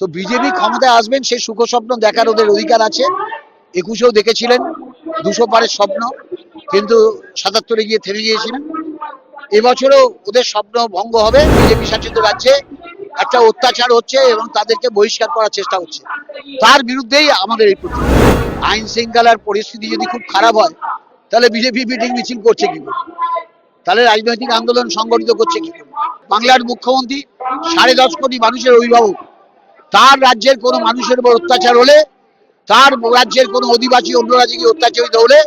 তো বিজেপি ক্ষমতায় আসবেন সেই সুখ স্বপ্ন দেখার ওদের অধিকার আছে। একুশেও দেখেছিলেন দুশো পারের স্বপ্ন, কিন্তু সাতাত্তরে গিয়ে থেমে গিয়েছিলেন। এবছরও ওদের স্বপ্ন ভঙ্গ হবে, বিজেপি শাসিত রাজ্যে। একটা অত্যাচার হচ্ছে এবং তাদেরকে বহিষ্কার করার চেষ্টা হচ্ছে। তার বিরুদ্ধেই আমাদের এই প্রতিবাদ। আইন শৃঙ্খলার পরিস্থিতি যদি খুব খারাপ হয়, তাহলে বিজেপি মিটিং মিছিল করছে কি? তাহলে রাজনৈতিক আন্দোলন সংগঠিত করছে কি? বাংলার মুখ্যমন্ত্রী সাড়ে দশ কোটি মানুষের অভিভাবক তার রাজ্যের কোনো মানুষের উপর অত্যাচার হলে তার রাজ্যের কোনো অধিবাসী অন্য রাজ্যে গিয়ে অত্যাচারিত হলে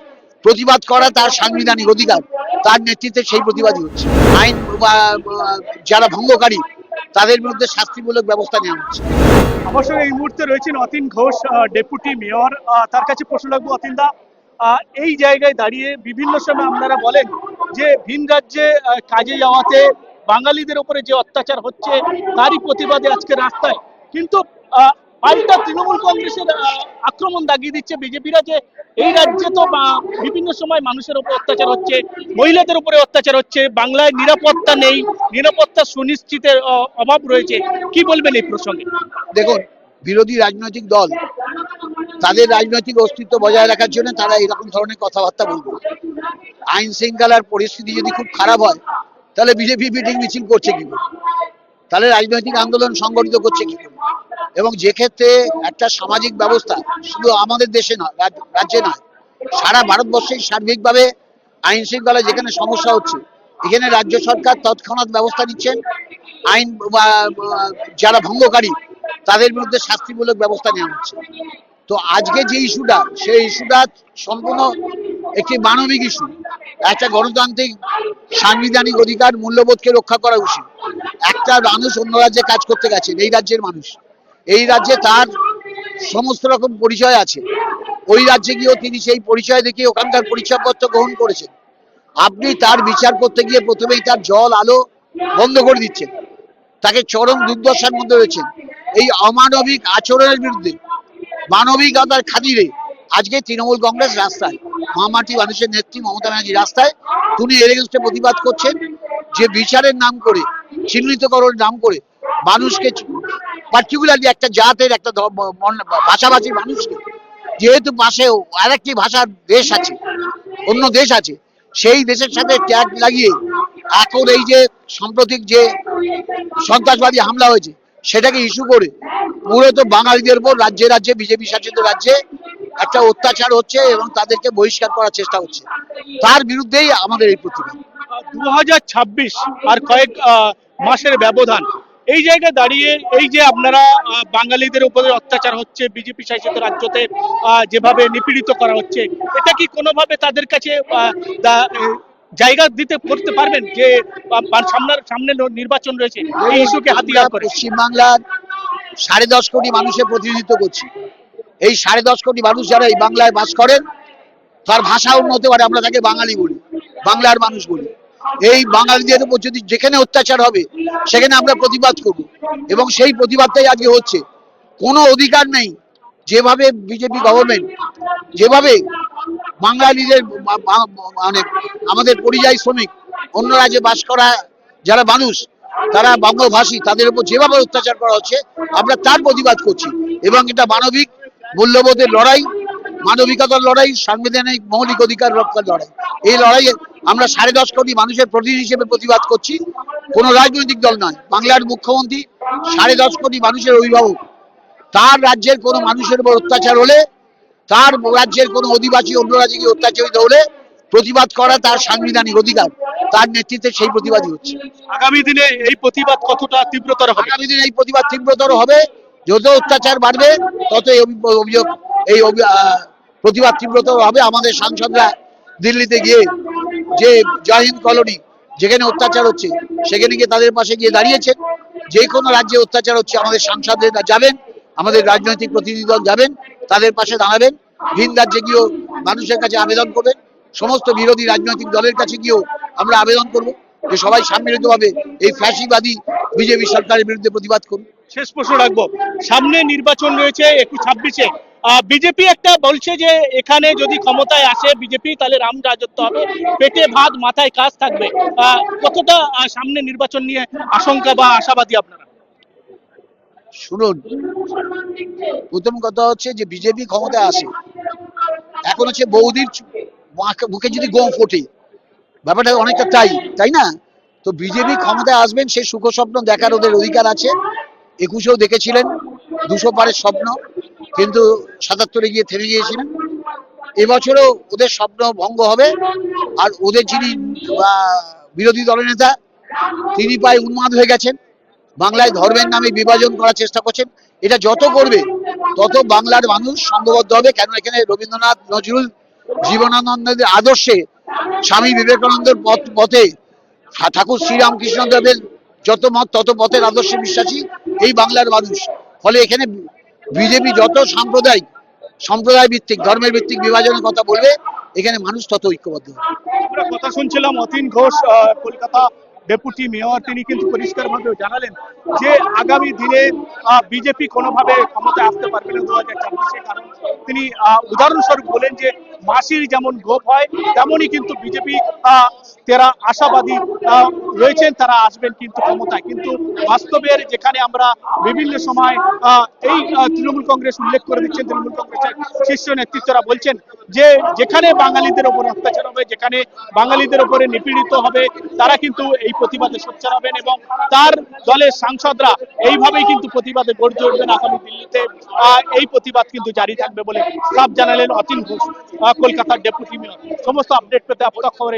প্রতিবাদ করা তার সাংবিধানিক অধিকার। তার নেতৃত্বে সেই প্রতিবাদই হচ্ছে। আইন যারা ভঙ্গকারী তাদের বিরুদ্ধে শাস্তিমূলক ব্যবস্থা নেওয়া হচ্ছে। সঙ্গে এই মুহূর্তে রয়েছেন অতীন ঘোষ ডেপুটি মেয়র। তার কাছে প্রশ্ন রাখব অতীন দা আহ, এই জায়গায় দাঁড়িয়ে বিভিন্ন সময় আপনারা বলেন যে ভিন রাজ্যে কাজে যাওয়াতে বাঙালিদের উপরে যে অত্যাচার হচ্ছে তারই প্রতিবাদে আজকে রাস্তায় কিন্তু পাল্টা তৃণমূল কংগ্রেসের আক্রমণ দাগিয়ে দিচ্ছে বিজেপিরা যে এই রাজ্যে তো বিভিন্ন সময় মানুষের উপর অত্যাচার হচ্ছে, মহিলাদের উপরে অত্যাচার হচ্ছে, বাংলায় নিরাপত্তা নেই, নিরাপত্তা সুনিশ্চিতের অভাব রয়েছে। কি বলবেন এই প্রসঙ্গে? দেখুন, বিরোধী রাজনৈতিক দল, তাদের রাজনৈতিক অস্তিত্ব বজায় রাখার জন্য তারা এরকম ধরনের কথাবার্তা বলবে। আইন শৃঙ্খলার পরিস্থিতি যদি খুব খারাপ হয়, তাহলে বিজেপি মিটিং মিছিল করছে কি? তাহলে রাজনৈতিক আন্দোলন সংগঠিত করছে কি? এবং যে ক্ষেত্রে একটা সামাজিক ব্যবস্থা শুধু আমাদের দেশে নয় রাজ্যে নয়, সারা ভারতবর্ষেই সার্বিকভাবে আইন শৃঙ্খলা যেখানে সমস্যা হচ্ছে, এখানে রাজ্য সরকার তৎক্ষণাৎ ব্যবস্থা নিচ্ছেন। আইন যারা ভঙ্গকারী, তাদের বিরুদ্ধে শাস্তিমূলক ব্যবস্থা নেওয়া হচ্ছে। তো আজকে যে ইস্যুটা, সেই ইস্যুটা সম্পূর্ণ একটি মানবিক ইস্যু। একটা গণতান্ত্রিক সাংবিধানিক অধিকার মূল্যবোধকে রক্ষা করা উচিত। একটা মানুষ অন্য রাজ্যে কাজ করতে গেছেন এই রাজ্যের মানুষ। এই রাজ্যে তার সমস্ত রকম পরিচয় আছে। ওই রাজ্যে গিয়েও তিনি সেই পরিচয় দেখিয়ে ওখানকার পরিচয়পত্র গ্রহণ করেছেন। আপনি তার বিচার করতে গিয়ে প্রথমেই তার জল, আলো বন্ধ করে দিচ্ছেন। তাকে চরম দুর্দশার মধ্যে রয়েছেন। এই অমানবিক আচরণের বিরুদ্ধে মানবিকতার খাতিরে আজকে তৃণমূল কংগ্রেস রাস্তায় মহামাটি মানুষের নেত্রী মমতা ব্যানার্জি রাস্তায় তিনি এর এগেনস্টে প্রতিবাদ করছেন, যে বিচারের নাম করে, চিহ্নিতকরণের নাম করে মানুষকে পার্টিকুলারলি একটা জাতের একটা ভাষাভাষীর মানুষকে, যেহেতু পাশেও আরেকটি ভাষার দেশ আছে, অন্য দেশ আছে, সেই দেশের সাথে ট্যাগ লাগিয়ে এখন এই যে সাম্প্রতিক যে সন্ত্রাসবাদী হামলা হয়েছে, সেটাকে ইস্যু করে মূলত বাঙালিদের উপর রাজ্যে রাজ্যে বিজেপি শাসিত রাজ্যে একটা অত্যাচার হচ্ছে এবং তাদেরকে বহিষ্কার করার চেষ্টা হচ্ছে। তার বিরুদ্ধেই আমাদের এই প্রতিবাদ। দু হাজার ছাব্বিশ আর কয়েক মাসের ব্যবধান এই জায়গায় দাঁড়িয়ে এই যে আপনারা বাঙালিদের উপরে অত্যাচার হচ্ছে বিজেপি শাসিত রাজ্যতে আহ, যেভাবে নিপীড়িত করা হচ্ছে এটা কি কোনোভাবে তাদের কাছে জায়গা দিতে করতে পারবেন যে সামনের সামনে নির্বাচন রয়েছে এই ইস্যুকে হাতিয়ার করে পশ্চিমবাংলার সাড়ে দশ কোটি মানুষের প্রতিনিধিত্ব করছি। এই সাড়ে দশ কোটি মানুষ যারা এই বাংলায় বাস করেন, তার ভাষা হতে পারে আমরা তাকে বাঙালি বলি, বাংলার মানুষ বলি। এই বাঙালিদের উপর যদি যেখানে অত্যাচার হবে, সেখানে আমরা প্রতিবাদ করব। এবং সেই প্রতিবাদটাই আজকে হচ্ছে। কোনো অধিকার নেই যেভাবে বিজেপি গভর্নমেন্ট যেভাবে বাঙালিদের মানে আমাদের পরিযায়ী শ্রমিক, অন্য রাজ্যে বাস করা যারা মানুষ তারা বঙ্গভাষী তাদের উপর যেভাবে অত্যাচার করা হচ্ছে, আমরা তার প্রতিবাদ করছি। এবং এটা মানবিক মূল্যবোধের লড়াই, মানবিকতার লড়াই, সাংবিধানিক মৌলিক অধিকার রক্ষার লড়াই। এই লড়াইয়ে আমরা সাড়ে দশ কোটি মানুষের প্রতিনিধি হিসেবে প্রতিবাদ করছি। কোনো রাজনৈতিক দল নয়, বাংলার মুখ্যমন্ত্রী, সাড়ে দশ কোটি মানুষের অভিভাবক। তার রাজ্যের কোনো মানুষের উপর অত্যাচার হলে, তার রাজ্যের কোনো অধিবাসী অন্য রাজ্যে অত্যাচারিত হলে প্রতিবাদ করা তার সাংবিধানিক অধিকার। তার নেতৃত্বে সেই প্রতিবাদই হচ্ছে। আগামী দিনে এই প্রতিবাদ কতটা তীব্রতর হবে? আগামী দিনে এই প্রতিবাদ তীব্রতর হবে যত অত্যাচার বাড়বে তত এই অভিযোগ এই প্রতিবাদ তীব্রতর হবে। আমাদের সাংসদরা দিল্লিতে গিয়ে যে জয়হিন্দ কলোনি যেখানে অত্যাচার হচ্ছে সেখানে গিয়ে তাদের পাশে গিয়ে দাঁড়িয়েছেন। যে কোনো রাজ্যে অত্যাচার হচ্ছে আমাদের সাংসদরা যাবেন আমাদের রাজনৈতিক প্রতিনিধি দল যাবেন তাদের পাশে দাঁড়াবেন। ভিন রাজ্যে গিয়েও মানুষের কাছে আবেদন করবেন সমস্ত বিরোধী রাজনৈতিক দলের কাছে গিয়েও আমরা আবেদন করব যে সবাই সম্মিলিতভাবে এই ফ্যাসিবাদী বিজেপি সরকারের বিরুদ্ধে প্রতিবাদ করুন। শেষ প্রশ্ন রাখব। সামনে নির্বাচন রয়েছে একুশ ছাব্বিশে। বিজেপি একটা বলছে যে এখানে যদি ক্ষমতায় আসে বিজেপি তাহলে রাম রাজত্ব হবে। পেটে ভাত মাথায় কাজ থাকবে। কতটা সামনে নির্বাচন নিয়ে আশঙ্কা বা আশাবাদী আপনারা? শুনুন প্রথম কথা হচ্ছে যে বিজেপি ক্ষমতায় আসে। এখন হচ্ছে বৌদির মুখে যদি গম ফোটে ব্যাপারটা অনেকটা তাই তাই না? তো বিজেপি ক্ষমতায় আসবেন, সেই সুখ স্বপ্ন দেখার ওদের অধিকার আছে। একুশেও দেখেছিলেন, দুশো পারের স্বপ্ন, কিন্তু সাতাত্তরে গিয়ে থেমে গিয়েছিলেন। এবছরও ওদের স্বপ্ন ভঙ্গ হবে, আর ওদের যিনি বিরোধী দলনেতা তিনি প্রায় উন্মাদ হয়ে গেছেন। বাংলায় ধর্মের নামে বিভাজন করার চেষ্টা করছেন। এটা যত করবে, তত বাংলার মানুষ সংঘবদ্ধ হবে। কেন এখানে রবীন্দ্রনাথ, নজরুল জীবনানন্দের আদর্শে স্বামী বিবেকানন্দের পথ ঠাকুর শ্রীরামকৃষ্ণদেবের যত মত, তত পথের আদর্শে বিশ্বাসী এই বাংলার মানুষ। ফলে এখানে বিজেপি যত সাম্প্রদায়িক, সম্প্রদায় ভিত্তিক, ধর্মের ভিত্তিক বিভাজনের কথা বলবে, এখানে মানুষ তত ঐক্যবদ্ধ হবে। কথা শুনছিলাম অতীন ঘোষ কলকাতা ডেপুটি মেয়র তিনি কিন্তু পরিষ্কারভাবে জানালেন যে আগামী দিনে বিজেপি কোনোভাবে ক্ষমতায় আসতে পারবে না দু হাজার ছাব্বিশে। কারণ তিনি উদাহরণস্বরূপ বলেন যে মাসির যেমন গোপ হয়, তেমনই কিন্তু বিজেপি যারা আশাবাদী রয়েছেন, তারা আসবেন কিন্তু ক্ষমতায়। কিন্তু বাস্তবের যেখানে আমরা বিভিন্ন সময় এই তৃণমূল কংগ্রেস উল্লেখ করে দিচ্ছেন, তৃণমূল কংগ্রেসের শীর্ষ নেতৃত্বরা বলছেন যে যেখানে বাঙালিদের ওপর অত্যাচার হবে, যেখানে বাঙালিদের ওপরে নিপীড়িত হবে, তারা কিন্তু এই প্রতিবাদে সোচ্চার হবেন এবং তার দলের সাংসদরা এইভাবেই কিন্তু প্রতিবাদে গর্জে উঠবেন আগামী দিল্লিতে। এই প্রতিবাদ কিন্তু জারি থাকবে বলে সাফ জানালেন অতীন ঘোষ কলকাতার ডেপুটি মেয়র। সমস্ত আপডেট পেতে আপনার খবরে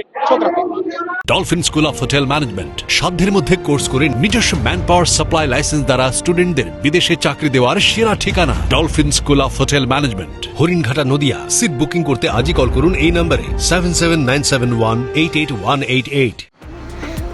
Dolphin school of hotel management সাধ্যের মধ্যে কোর্স করে নিজস্ব ম্যান পাওয়ার সাপ্লাই লাইসেন্স দ্বারা স্টুডেন্টদের বিদেশে চাকরি দেওয়ার সেরা ঠিকানা। Dolphin school of hotel management Haringhata Nadia. Seat booking করতে আজই কল করুন এই নম্বরে seven seven nine seven one eight eight one eight eight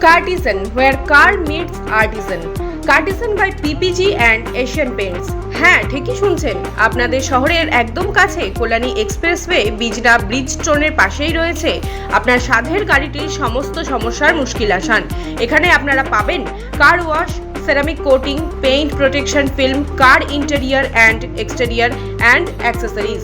Cartisan, where car meets artisan. Cartisan by PPG and Asian Paints হ্যাঁ ঠিকই শুনছেন। আপনাদের শহরের একদম কাছে কল্যাণী এক্সপ্রেসওয়ে বিজনা ব্রিজ স্টোনের পাশেই রয়েছে আপনার সাধের গাড়িটির সমস্ত সমস্যার মুশকিল আসান। এখানে আপনারা পাবেন car wash ceramic coating paint protection film car interior and exterior and accessories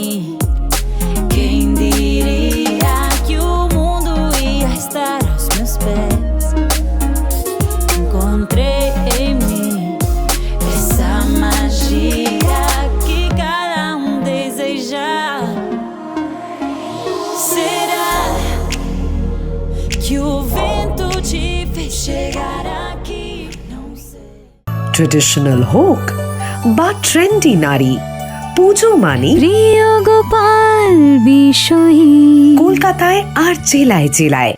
que o vento te fez chegar aqui? Não sei. Traditional হোক বা ট্রেন্ডি নারী পুজো মানে প্রিয় গোপাল বিষয়ী কলকাতায় আর জেলায় জেলায়